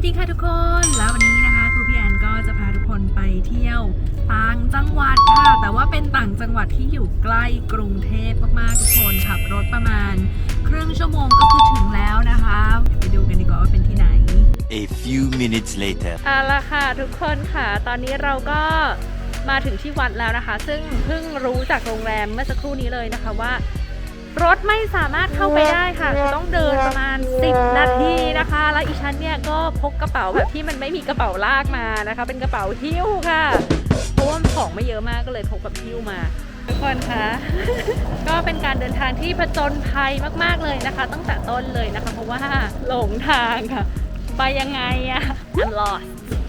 วัสดีค่ะทุกคน แล้ววันนี้นะคะครูพี่แอนก็จะพาทุกคนไปเที่ยวต่างจังหวัดค่ะ แต่ว่าเป็นต่างจังหวัดที่อยู่ใกล้กรุงเทพมากๆทุกคนขับรถประมาณ ครึ่งชั่วโมงก็คือถึงแล้วนะคะ ไปดูกันดีกว่าว่าเป็นที่ไหน A few minutes later. เอาละค่ะทุกคนค่ะ ตอนนี้เราก็มาถึงที่วัดแล้วนะคะ ซึ่งเพิ่งรู้จากโรงแรมเมื่อสักครู่นี้เลยนะคะว่า รถไม่สามารถเข้าไปได้ค่ะ ต้องเดินประมาณ 10 นาทีนะคะ แล้วอีฉันเนี่ยก็พกกระเป๋าแบบที่มันไม่มีกระเป๋าลากมานะคะ เป็นกระเป๋าหิ้วค่ะเพราะว่าของไม่เยอะมากก็เลยพกกับหิ้วมาทุกคนคะก็เป็นการเดินทางที่ผจญภัยมาก ๆเลยนะคะ ตั้งแต่ต้นเลยนะคะ เพราะว่าหลงทางค่ะ ไปยังไงอะ I'm lost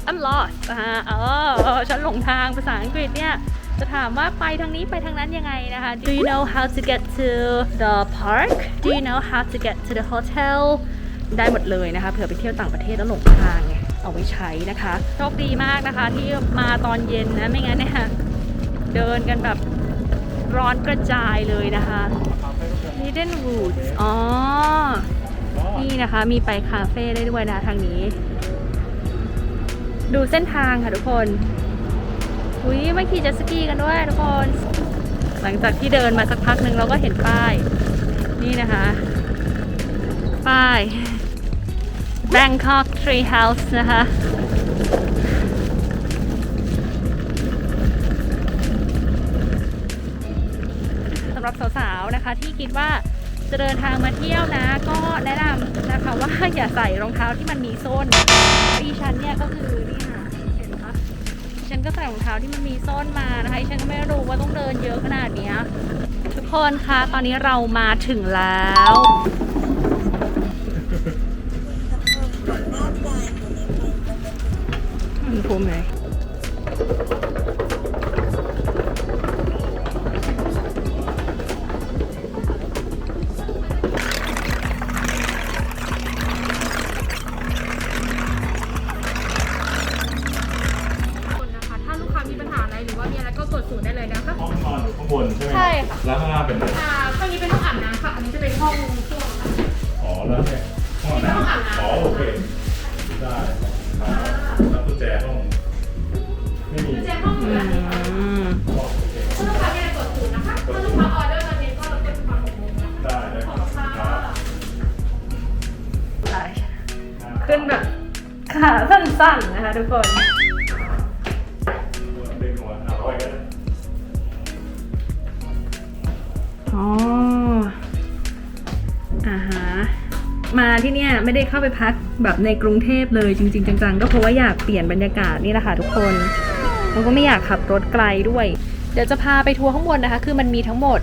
I'm lost อ่าเออฉันหลงทางภาษาอังกฤษเนี่ย จะถามว่าไปทางนี้ไปทางนั้นยังไงนะคะ Do you know how to get to the park Do you know how to get to the hotel ได้หมดเลยนะคะเผื่อไปเที่ยวต่างประเทศแล้วหลงทางไงเอาไว้ใช้นะคะโชคดีมากนะคะที่มาตอนเย็นนะไม่งั้นเนี่ยเดินกันแบบร้อนกระจายเลยนะคะ Hidden Woods อ๋อ นี่นะคะมีไปคาเฟ่ได้ด้วยนะทางนี้ ดูเส้นทางค่ะทุกคน อุ้ยมาขี่เจ็ตสกีกันด้วยทุกคน หลังจากที่เดินมาสักพักหนึ่งเราก็เห็นป้าย นี่นะคะ ป้าย Bangkok Tree House นะคะ สำหรับสาวๆ นะคะที่คิดว่าจะเดินทางมาเที่ยวนะ ก็แนะนำนะคะว่าอย่าใส่รองเท้าที่มันมีส้นอีฉันเนี่ยก็คือนี่ค่ะ นก็ใส่รองเท้าที่มันมีส้นมานะคะฉันก็ไม่รู้ว่าต้องเดินเยอะขนาดนี้ทุกคนคะตอนนี้เรามาถึงแล้วมันภูมิไหม โอเค ได้ครับแล้วกุญแจห้อง ไม่มีกุญแจห้องเหลือนี่ค่ะอืมอ๋อโอเคถ้าลูกค้ามีอะไรกดศูนย์นะคะถ้าลูกค้าออเดอร์ตอนเย็นก็เราเป็นความหกโมงนะคะได้ได้ขอบคุณค่ะตายขึ้นแบบขาสั้นๆนะคะทุกคนดึงหัวเอาไว้ก็ได้อ๋ออ่าฮะ มาที่เนี่ยไม่ได้เข้าไปพักแบบในกรุงเทพเลยจริง ๆ จังๆ ก็เพราะว่าอยากเปลี่ยนบรรยากาศนี่แหละค่ะทุกคนแล้วก็ไม่อยากขับรถไกลด้วย เดี๋ยวจะพาไปทัวร์ข้างบนนะคะ คือมันมีทั้งหมด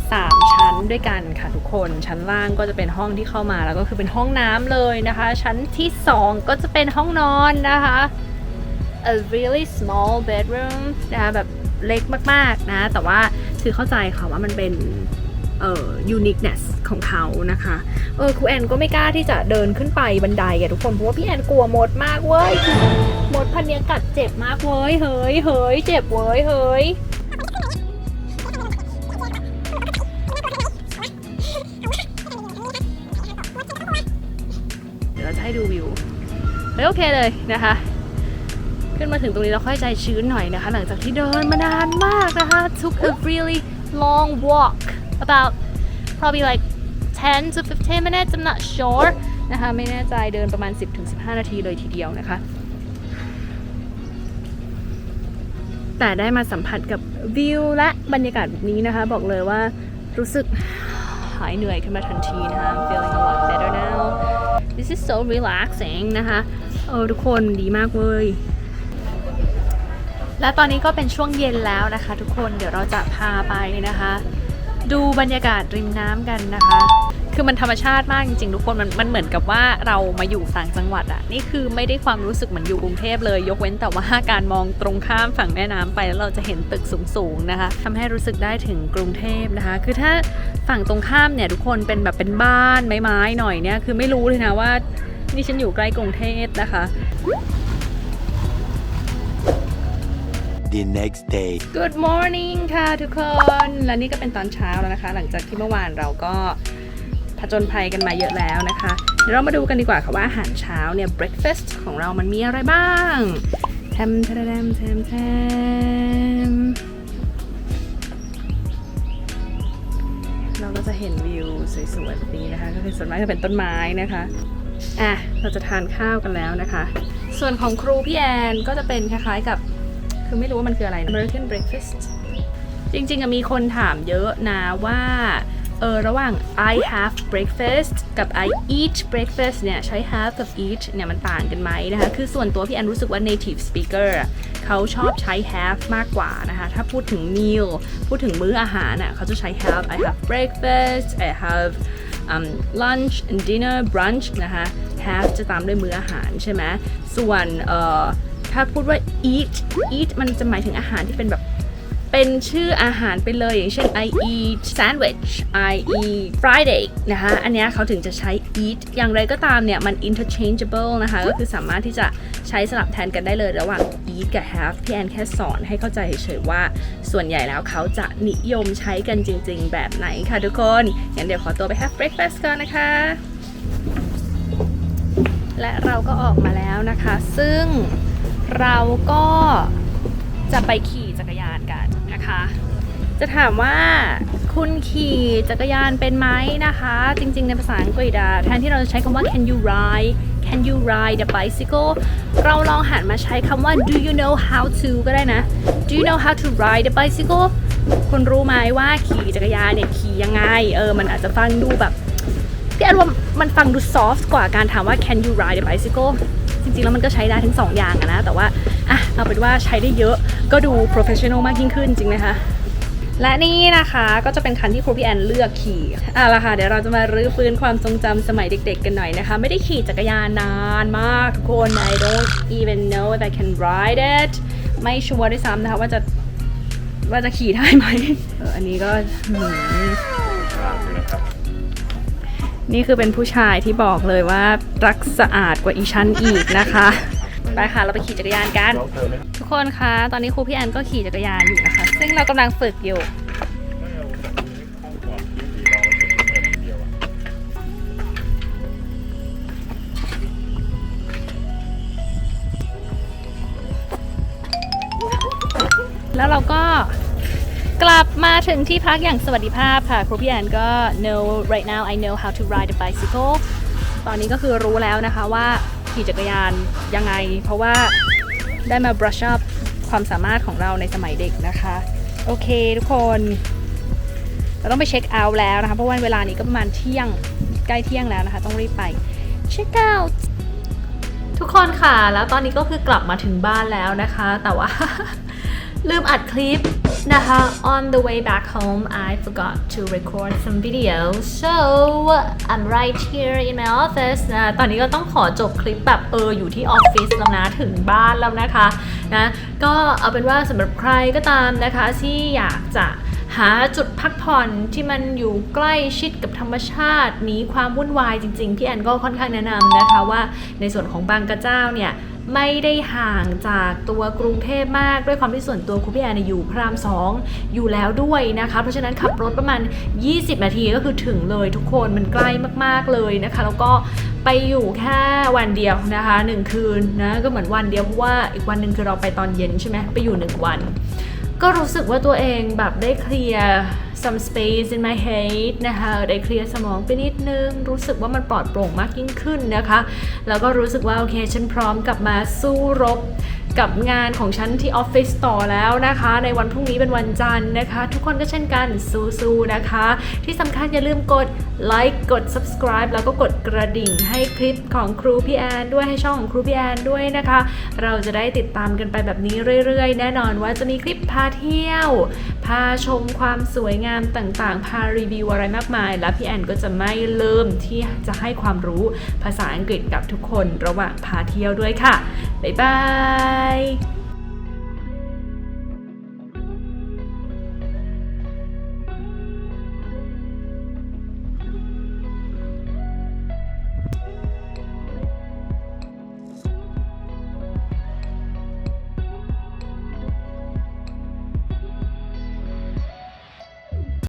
3 ชั้นด้วยกันค่ะทุกคน ชั้นล่างก็จะเป็นห้องที่เข้ามาแล้วก็คือเป็นห้องน้ำเลยนะคะ ชั้นที่ 2 ก็จะเป็นห้องนอนนะคะ a really small bedroom นะคะแบบเล็กมากๆนะ แต่ว่าคือเข้าใจค่ะว่ามันเป็น เอ่อ uniqueness ของเขานะคะ เออครูแอนก็ไม่กล้าที่จะเดินขึ้นไปบันไดอะทุกคน เพราะว่าพี่แอนกลัวมดมากเว้ยมดพันเนี้ยกัดเจ็บมากเว้ย เฮ้ย เฮ้ย เจ็บเว้ย เฮ้ยเดี๋ยวเราจะให้ดูวิวเฮ้ยโอเคเลยนะคะ ขึ้นมาถึงตรงนี้เราค่อยใจชื้นหน่อยนะคะ หลังจากที่เดินมานานมากนะคะ took a really long walk about probably like 10 to 15 minutes I'm not sure นะคะไม่แน่ใจเดินประมาณ 10-15 นาทีเลยทีเดียวนะคะ แต่ได้มาสัมผัสกับวิวและบรรยากาศแบบนี้นะคะ บอกเลยว่ารู้สึกหายเหนื่อยขึ้นมาทันทีนะคะ I'm feeling a lot better now this is so relaxing นะคะเออทุกคนดีมากเว้ยและตอนนี้ก็เป็นช่วงเย็นแล้วนะคะ ทุกคนเดี๋ยวเราจะพาไปนะคะ ดูบรรยากาศริมน้ำกันนะคะ คือมันธรรมชาติมากจริงๆทุกคนมันมันเหมือนกับว่าเรามาอยู่ต่างจังหวัดอะนี่คือไม่ได้ความรู้สึกเหมือนอยู่กรุงเทพเลย ยกเว้นแต่ว่าการมองตรงข้ามฝั่งแม่น้ำไปแล้วเราจะเห็นตึกสูงๆนะคะทำให้รู้สึกได้ถึงกรุงเทพนะคะ คือถ้าฝั่งตรงข้ามเนี่ยทุกคนเป็นแบบเป็นบ้านไม้ๆหน่อยเนี่ยคือไม่รู้เลยนะว่านี่ฉันอยู่ใกล้กรุงเทพนะคะ The next day. Good morning ค่ะทุกคน และนี่ก็เป็นตอนเช้าแล้วนะคะ หลังจากที่เมื่อวานเราก็ผจญภัยกันมาเยอะแล้วนะคะ เดี๋ยวเรามาดูกันดีกว่าค่ะว่าอาหารเช้าเนี่ย breakfast ของเรามันมีอะไรบ้างแทมแทมแทมแทมเราก็จะเห็นวิวสวยๆแบบนี้นะคะ ก็คือส่วนมากจะเป็นต้นไม้นะคะ อะ เราจะทานข้าวกันแล้วนะคะ ส่วนของครูพี่แอนก็จะเป็นคล้ายๆกับ คือไม่รู้ว่ามันคืออะไรนะ American breakfast จริงๆอะมีคนถามเยอะนะว่าเออระหว่าง I have breakfast กับ I eat breakfast เนี่ย ใช้ have กับ eat เนี่ย มันต่างกันไหมนะคะ คือส่วนตัวพี่แอนรู้สึกว่า native speaker เขาชอบใช้ have มากกว่านะคะ ถ้าพูดถึง meal พูดถึงมื้ออาหารน่ะเขาจะใช้ have I have breakfast I have um, lunch and dinner brunch นะคะ have จะตามด้วยมื้ออาหารใช่ไหมส่วนเอ่อ ถ้าพูดว่า eat eat มันจะหมายถึงอาหารที่เป็นแบบ เป็นชื่ออาหารไปเลย อย่างเช่น I eat sandwich I eat fried egg นะคะ อันนี้เขาถึงจะใช้ eat อย่างไรก็ตามเนี่ย มัน interchangeable นะคะ ก็คือสามารถที่จะใช้สลับแทนกันได้เลยระหว่าง eat กับ have พี่แอนแค่สอนให้เข้าใจเฉยๆว่า ส่วนใหญ่แล้วเขาจะนิยมใช้กันจริง ๆ แบบไหนค่ะทุกคนงั้นเดี๋ยวขอตัวไป have breakfast ก่อนนะคะและเราก็ออกมาแล้วนะคะ ซึ่ง เราก็จะไปขี่จักรยานกันนะคะ จะถามว่าคุณขี่จักรยานเป็นไหมนะคะ จริงๆ ในภาษาอังกฤษอะแทนที่เราจะใช้คำว่า can you ride can you ride a bicycle เราลองหันมาใช้คำว่า do you know how to ก็ได้นะ do you know how to ride a bicycle คุณรู้ไหมว่าขี่จักรยานเนี่ยขี่ยังไง เออ มันอาจจะฟังดูแบบพี่แอนว่ามันฟังดูซอฟต์กว่าการถามว่า can you ride a bicycle จริงๆ แล้วมันก็ใช้ได้ทั้งสองอย่างอะนะ แต่ว่าอะเอาเป็นว่าใช้ได้เยอะก็ดู professional มากยิ่งขึ้นจริงไหมคะและนี่นะคะก็จะเป็นคันที่ครูพี่แอนเลือกขี่อะละค่ะเดี๋ยวเราจะมารื้อฟื้นความทรงจำสมัยเด็กๆกันหน่อยนะคะ ไม่ได้ขี่จักรยานนานมากทุกคน I don't even know if I can ride it ไม่ชัวร์ด้วยซ้ำนะคะว่าจะว่าจะขี่ได้ไหมเอออันนี้ก็ นี่คือเป็นผู้ชายที่บอกเลยว่ารักสะอาดกว่าอีชั้นอีกนะคะไปค่ะเราไปขี่จักรยานกันน้องเธอไหมทุกคนคะตอนนี้ครูพี่แอนก็ขี่จักรยานอยู่นะคะ ซึ่งเรากำลังฝึกอยู่ มาถึงที่พักอย่างสวัสดิภาพค่ะครูพี่แอนก็ know right now I know how to ride a bicycle ตอนนี้ก็คือรู้แล้วนะคะว่าขี่จักรยานยังไง เพราะว่าได้มา brush up ความสามารถของเราในสมัยเด็กนะคะ โอเคทุกคน เราต้องไปเช็คเอาท์แล้วนะคะ เพราะว่าเวลานี้ก็ประมาณเที่ยงใกล้เที่ยงแล้วนะคะ ต้องรีบไปเช็คเอาท์ทุกคนค่ะ แล้วตอนนี้ก็คือกลับมาถึงบ้านแล้วนะคะ แต่ว่า ลืมอัดคลิปนะคะ on the way back home I forgot to record some videos so I'm right here in my office นะ ตอนนี้ก็ต้องขอจบคลิปแบบเอออยู่ที่ออฟฟิศแล้วนะ ถึงบ้านแล้วนะคะนะ ก็เอาเป็นว่าสำหรับใครก็ตามนะคะที่อยากจะหาจุดพักผ่อนที่มันอยู่ใกล้ชิดกับธรรมชาติหนีความวุ่นวายจริงๆ พี่แอนก็ค่อนข้างแนะนำนะคะว่าในส่วนของบางกระเจ้าเนี่ย ไม่ได้ห่างจากตัวกรุงเทพมากด้วยความที่ส่วนตัวคุณพี่แอนอยู่พระรามสองอยู่แล้วด้วยนะคะ เพราะฉะนั้นขับรถประมาณ 20 นาทีก็คือถึงเลยทุกคนมันใกล้มากๆเลยนะคะ แล้วก็ไปอยู่แค่วันเดียวนะคะหนึ่งคืนนะก็เหมือนวันเดียวเพราะว่าอีกวันหนึ่งคือเราไปตอนเย็นใช่ไหมไปอยู่หนึ่งวัน ก็รู้สึกว่าตัวเองแบบได้เคลียร์ some space in my head นะคะได้เคลียร์สมองไปนิดนึง รู้สึกว่ามันปลอดโปร่งมากยิ่งขึ้นนะคะ แล้วก็รู้สึกว่าโอเคฉันพร้อมกลับมาสู้รบกับงานของฉันที่ออฟฟิศต่อแล้วนะคะ ในวันพรุ่งนี้เป็นวันจันทร์นะคะ ทุกคนก็เช่นกันสู้ๆนะคะ ที่สำคัญอย่าลืมกดไลค์กด subscribe แล้วก็กดกระดิ่งให้คลิปของครูพี่แอนด้วยให้ช่องของครูพี่แอนด้วยนะคะ เราจะได้ติดตามกันไปแบบนี้เรื่อยๆ แน่นอนว่าจะมีคลิปพาเที่ยว พาชมความสวยงามต่างๆ พารีวิวอะไรมากมาย และพี่แอนก็จะไม่ลืมที่จะให้ความรู้ภาษาอังกฤษกับทุกคนระหว่างพาเที่ยวด้วยค่ะ บ๊ายบาย